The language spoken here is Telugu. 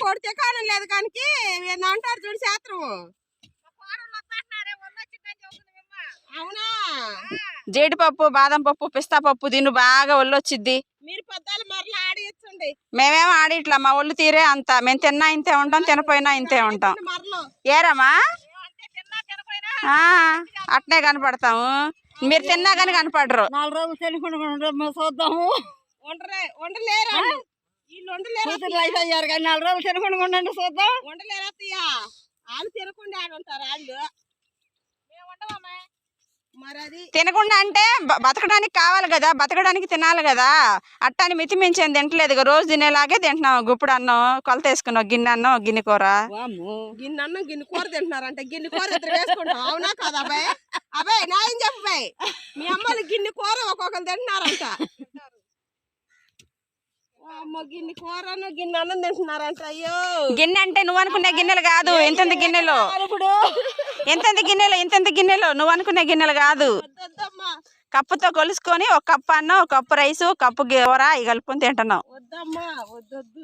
కొడితే కాలం లేదు కానీ అంటారు చూడు శాస్త్రం అవునా? జీడిపప్పు బాదం పప్పు పిస్తా పప్పు తిను బాగా ఒళ్ళొచ్చిద్ది. మీరు పెద్దలు మరలా మేమేం ఆడి ఇట్లా మా ఒళ్ళు తీరే అంత. మేము తిన్నా ఇంతే ఉంటాం తినపోయినా ఇంతే ఉంటాం. ఏరమ్మా? అట్నే కనపడతాము. మీరు తిన్నా కానీ కనపడరు. నాలుగు రోజులు చూద్దాము ఉండరే ఉండలేరు కూతురు లైఫ్ అయ్యారు కానీ నాలుగు రోజులు తెలుసుకుంటుండండి చూద్దాం. ఉండలేరు అత్తయ్య? వాళ్ళు తినకుండా ఆడుంటారు వాళ్ళు తినకుండా అంటే బతకడానికి కావాలి కదా బతకడానికి తినాలి కదా. అట్టాని మితిమించేది తింటలేదు రోజు తినేలాగే తింటున్నాం గుప్పుడు అన్నం కొలత వేసుకున్నాం గిన్నె అన్నం గిన్నె కూర. గిన్నె అన్నం గిన్నె కూర తింటున్నారంట గిన్నె కూర ఇద్దరు వేసుకుంటాం అవునా కదా అబ్బాయి? అబ్బాయి నా ఏం చెప్పబాయ్ మీ అమ్మలు గిన్నె కూర ఒక్కొక్కరు తింటున్నారంట. గిన్నె కూరను గిన్నె అన్నం తింటున్నారంట అయ్యో. గిన్నె అంటే నువ్వు అనుకునే గిన్నెలు కాదు. ఎంతెంత గిన్నెలు? ఇప్పుడు. ఎంతెంత గిన్నెలు ఎంతెంత గిన్నెలు? నువ్వు అనుకునే గిన్నెలు కాదు. కప్పుతో కొలుసుకొని ఒక కప్పు అన్నం ఒక కప్పు రైస్ ఒక కప్పు కూర ఇవి కలుపుకొని తింటున్నాం వద్దమ్మా వద్దొద్దు.